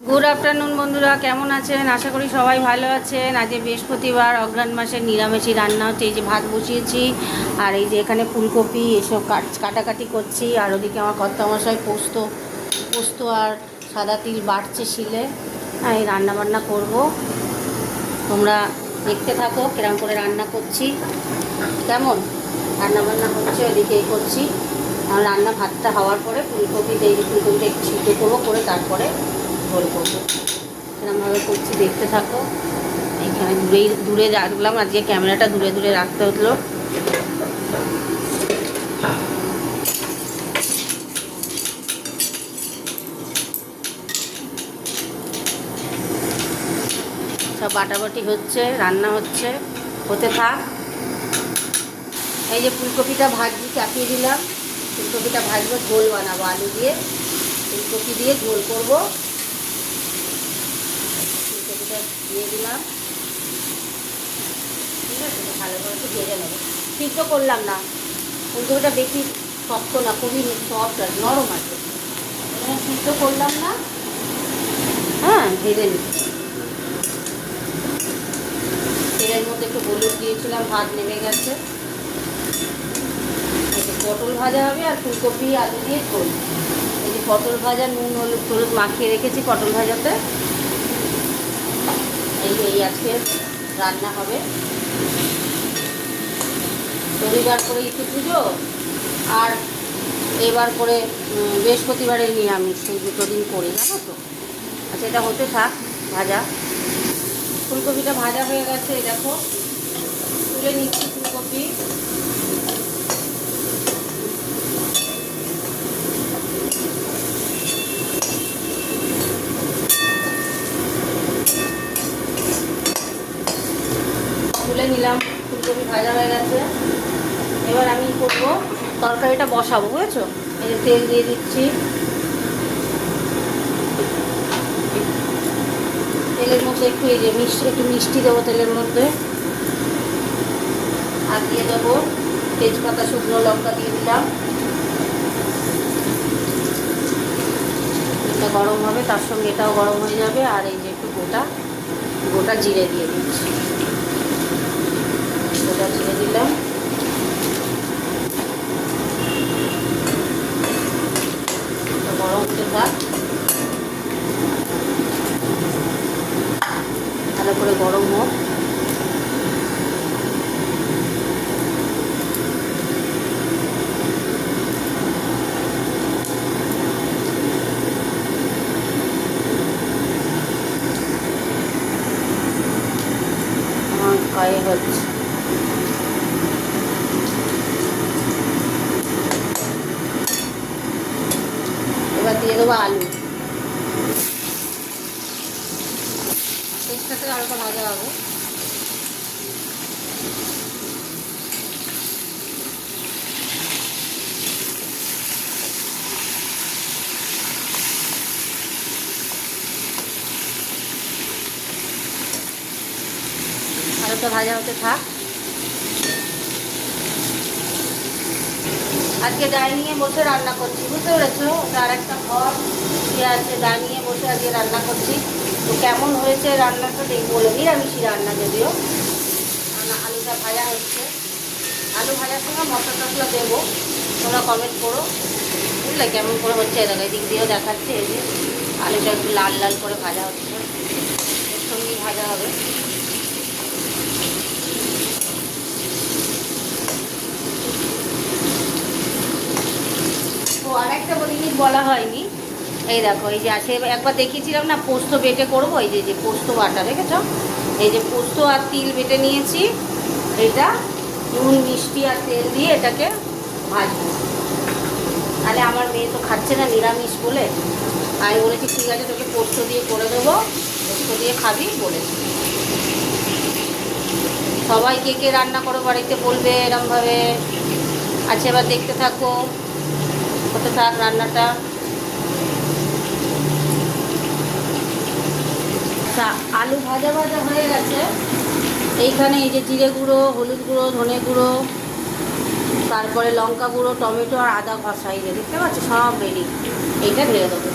Good afternoon বন্ধুরা। কেমন আছেন? আশা করি সবাই ভালো আছেন। আজকে বৃহস্পতিবার অঘ্রাণ মাসের নিরামিষি রান্না। হচ্ছে এই যে ভাত বসিয়েছি, আর এই যে এখানে ফুলকপি, এসব কাট, কাটাকাটি করছি। আর ওদিকে আমার কর্তামশাই পোস্ত পোস্ত আর সাদা তিল বাড়ছে শিলে। হ্যাঁ এই রান্না বান্না করব। তোমরা দেখতে থাকো কিরম করে রান্না করছি। কেমন? রান্না বান্না হচ্ছে, ওদিকে করছি। রান্না ভাতটা হওয়ার পরে ফুলকপি ফুলকপিটা সিদ্ধ করব, করে তারপরে ঝোল করব। এরকমভাবে করছি, দেখতে থাকো। এইখানে দূরেই, দূরে রাখলাম, আজকে ক্যামেরাটা দূরে দূরে রাখতে হলো। সব বাটাবাটি হচ্ছে, রান্না হচ্ছে, হতে থাক। এই যে ফুলকপিটা ভাজি, চাপিয়ে দিলাম। ফুলকপিটা ভাজবো, ঝোল বানাবো আলু দিয়ে। ফুলকপি দিয়ে ঝোল করব। ফুলকপিটা দিয়ে দিলাম। ঠিক আছে ভালো করে একটু ভেজে নেব। সিদ্ধ করলাম না। ফুলকপিটা বেশি শক্ত না, খুবই সফট আর নরম আছে সিদ্ধ করলাম না। হ্যাঁ ভেজে নিচ্ছি। তেলের মধ্যে একটু হলুদ দিয়েছিলাম, ভাত নেমে গেছে। পটল ভাজা হবে আর ফুলকপি, আলু দিয়ে ঝোল। এই যে পটল ভাজা, নুন, হলুদ হলুদ মাখিয়ে রেখেছি পটল ভাজাতে। এই এই আজকে রান্না হবে। রবিবার করে ইতি পুজো, আর এবার করে বৃহস্পতিবারে নিরামিষ সেই দুটো দিন করি, জানো তো? আচ্ছা এটা হতে থাক ভাজা। ফুলকপিটা ভাজা হয়ে গেছে দেখো। তুলে নিচ্ছি ফুলকপি তুলে নিলাম ফুলকপি ভাজা হয়ে গেছে। এবার আমি করব তরকারিটা বসাবো, বুঝেছ? এই তেল দিয়ে দিচ্ছি। তেলের মধ্যে একটু এই যে মিষ্টি একটু মিষ্টি দেবো তেলের মধ্যে। আর দিয়ে দেবো তেজপাতা, শুকনো লঙ্কা দিয়ে দিলাম। এটা গরম হবে, তার সঙ্গে এটাও গরম হয়ে যাবে। আর এই যে একটু গোটা গোটা জিরে দিয়ে দিচ্ছি। গোটা জিরে দিলাম গরম হতে ভালো করে গরম হোক। আমার গায়ে হচ্ছে এবার দিয়ে দেবো আলু তেজটাতে হালকা ভাজা হবে আলুটা ভাজা হতে থাক। আজকে ডাইনিংয়ে বসে রান্না করছি, বুঝতে পেরেছ? আর একটা ঘর ইয়ে আছে ডাইনিংয়ে বসে আজকে রান্না করছি। তো কেমন হয়েছে রান্নাটা দেখব নিরামিষই রান্না যদিও। আলুটা ভাজা হচ্ছে। আলু ভাজার সময় মশলা টশলা দেবো। তোমরা কমেন্ট করো। বুঝলে কেমন করে হচ্ছে এদিকে এদিক দিয়েও দেখাচ্ছে এই যে আলুটা একটু লাল লাল করে ভাজা হচ্ছে। এর সঙ্গেই ভাজা হবে। আর একটা বলা হয়নি। এই দেখো, এই যে আছে। একবার দেখিয়েছিলাম না, পোস্ত বেটে করব। এই যে যে পোস্ত বাটা দেখেছ? এই যে পোস্ত আর তিল বেটে নিয়েছি। এটা নুন, মিষ্টি আর তেল দিয়ে এটাকে ভাজবো। তাহলে আমার মেয়ে তো খাচ্ছে না, নিরামিষ বলে। আমি বলেছি, ঠিক আছে, তোকে পোস্ত দিয়ে করে দেবো, পোস্ত দিয়ে খাবি, বলেছি। সবাই কে কে রান্না করো বাড়িতে বলবে এরমভাবে। আচ্ছা এবার দেখতে থাকো হতে থাক রান্নাটা। আচ্ছা আলু ভাজা ভাজা হয়ে গেছে। এইখানে এই যে জিরে গুঁড়ো, হলুদ গুঁড়ো, ধনে গুঁড়ো, তারপরে লঙ্কা গুঁড়ো, টমেটো আর আদা ঘষা, এই যে দেখতে পাচ্ছ? সব রেডি এইটা ঢেলে দেবো।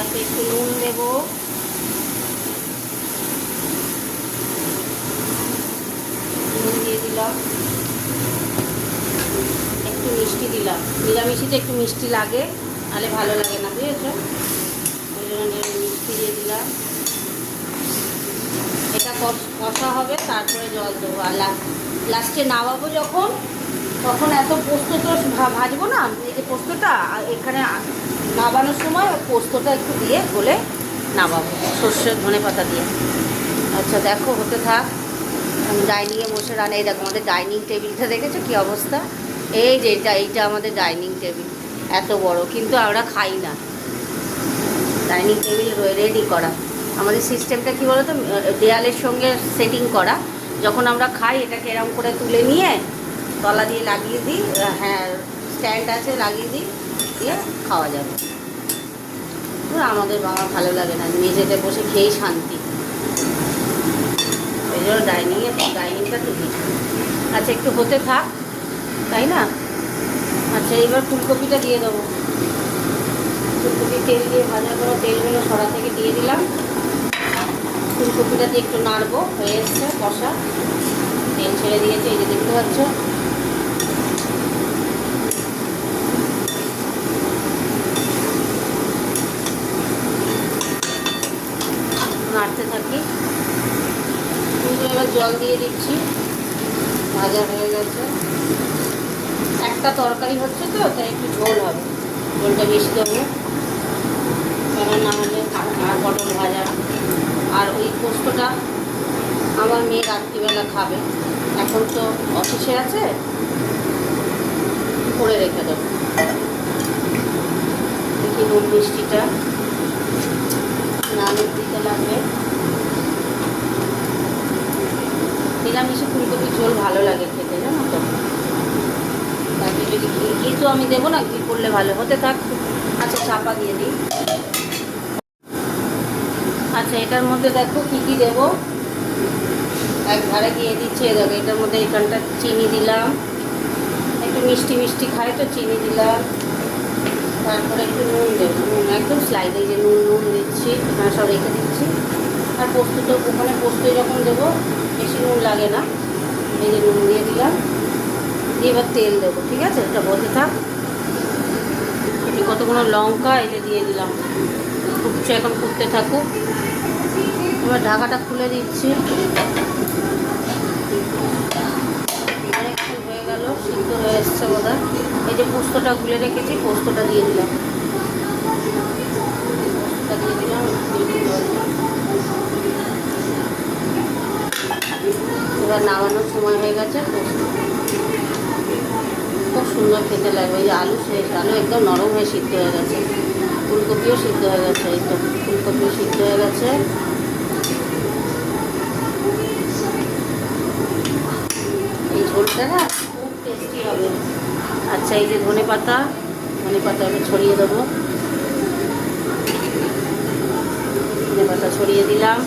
একটু নুন দেবো। নুন দিয়ে দিলাম। একটু মিষ্টি দিলাম। নিরামিষিতে একটু মিষ্টি লাগে, নাহলে ভালো লাগে না, বুঝেছ? ওই জন্য মিষ্টি দিয়ে দিলাম। এটা কষ- হবে, তারপরে জল দেবো। আর লাস্টে নামাবো যখন, তখন এত পোস্ত তো ভাজবো না, এই যে পোস্তটা এখানে নামানোর সময় পোস্তটা একটু দিয়ে গলে নামাবো সর্ষের ধনে পাতা দিয়ে। আচ্ছা দেখো, হতে থাক। ডাইনিংয়ে বসে রান্না, এই দেখো, আমাদের ডাইনিং টেবিলটা দেখেছ কি অবস্থা? এই যে এটা, এইটা আমাদের ডাইনিং টেবিল, এত বড়, কিন্তু আমরা খাই না। ডাইনিং টেবিল রেডি করা। আমাদের সিস্টেমটা কি বলতো? দেয়ালের সঙ্গে সেটিং করা। যখন আমরা খাই, এটাকে এরম করে তুলে নিয়ে তলা দিয়ে লাগিয়ে দিই হ্যাঁ স্ট্যান্ড আছে, লাগিয়ে দিই। দিয়ে খাওয়া যাবে। আমাদের বাবা ভালো লাগে না মেঝেতে বসে খেয়েই শান্তি। এই জন্য ডাইনিংয়ে ডাইনিংটা তুলি আচ্ছা একটু হতে থাক, তাই না? আচ্ছা এবার ফুলকপিটা দিয়ে দেবো। ফুলকপি তেল দিয়ে ভাজা করে তেলগুলো সরা থেকে দিয়ে দিলাম। ফুলকপিটা দিয়ে একটু নাড়বো, হয়ে এসছে কষা। তেল ছেড়ে দিয়েছে, এই যে দেখতে পাচ্ছ নাড়তে থাকি কিন্তু এবার জল দিয়ে দিচ্ছি। ভাজা হয়ে গেছে। একটা তরকারি হচ্ছে তো, তাই একটু ঝোল হবে। ঝোলটা বেশি দেবো। কেন না হলে আর পটল ভাজা। আর ওই পোস্তটা আমার মেয়ে রাত্রিবেলা খাবে। এখন তো অফিসে আছে। করে রেখে দেবো। দেখি নুন মিষ্টিটা। নাড়ু দিতে লাগবে। নিরামিষে ফুলকপির ঝোল ভালো লাগে খেতে, জানো তো? তাকে যদি ঘি তো আমি দেবো না, ঘি করলে ভালো। হতে থাক। আচ্ছা চাপা দিয়ে দিই। আচ্ছা এটার মধ্যে দেখো কী কী দেবো? এক ধারে দিয়ে দিচ্ছি দেখো, এটার মধ্যে এখানটা চিনি দিলাম। একটু মিষ্টি মিষ্টি খাই তো চিনি দিলাম। তারপরে একটু নুন দেবো। নুন, একদম স্লাইডে যে নুন নুন দিচ্ছি। এখানে সব রেখে দিচ্ছি। পোস্ত তো, ওখানে পোস্ত যখন দেবো, বেশি নুন লাগে না। এই যে নুন দিয়ে দিলাম, দিয়ে এবার তেল দেবো, ঠিক আছে? এটা বসে থাক। এই কতগুলো লঙ্কা যে দিয়ে দিলাম। ফুটছে এখন ফুটতে থাকুক। এবার ঢাকাটা খুলে দিচ্ছি। হয়ে এই যে পোস্তটা গুলে রেখেছি, পোস্তটা দিয়ে দিলাম। পোস্তটা দিয়ে দিলাম। এবার নামানোর সময় হয়ে গেছে, খুব সুন্দর খেতে লাগবে। এই আলু শেষ আলু একদম নরম হয়ে সিদ্ধ হয়ে গেছে। ফুলকপিও সিদ্ধ হয়ে গেছে, এই তো ফুলকপিও সিদ্ধ হয়ে গেছে। এই ঝোলটা না খুব টেস্টি হবে। আচ্ছা এই যে ধনে পাতা ধনে পাতা আমি ছড়িয়ে দেবো। ধনে পাতা ছড়িয়ে দিলাম।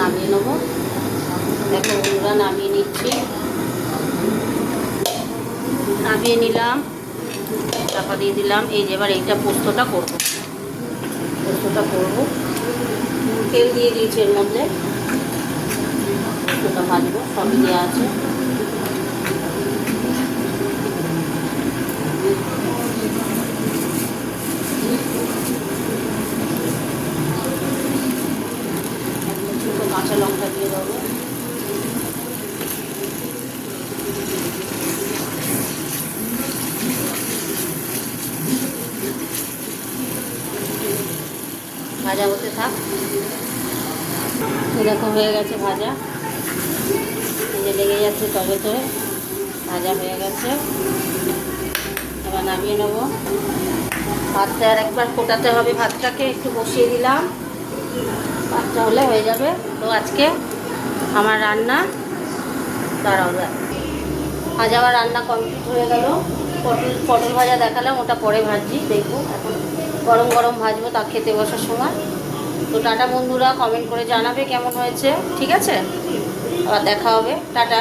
নামিয়ে নেব। দেখো বন্ধুরা, নামিয়ে নিচ্ছি। নামিয়ে নিলাম, চাপা দিয়ে দিলাম। এই যে এবার এইটা পোস্তটা করব। পোস্তটা করব। তেল দিয়ে দিয়েছি এর মধ্যে। পোস্তটা ভাজবো, সবই দেওয়া আছে দুটো কাঁচা লঙ্কা দিয়ে দেবো ভাজা হতে থাক। এরকম হয়ে গেছে ভাজা। যে লেগে যাচ্ছে তবে তো ভাজা হয়ে গেছে। এবার নামিয়ে নেব। ভাতটা আর একবার ফোটাতে হবে। ভাতটাকে একটু বসিয়ে দিলাম। ভাতটা হলে হয়ে যাবে। তো আজকে আমার রান্না দাঁড়াও আজ আমার রান্না কমপ্লিট হয়ে গেল। পটল পটল ভাজা দেখালাম, ওটা পরে ভাজছি। দেখব এখন গরম গরম ভাজবো তা খেতে বসার সময়। তো টাটা বন্ধুরা কমেন্ট করে জানাবে কেমন হয়েছে, ঠিক আছে? আবার দেখা হবে। টাটা।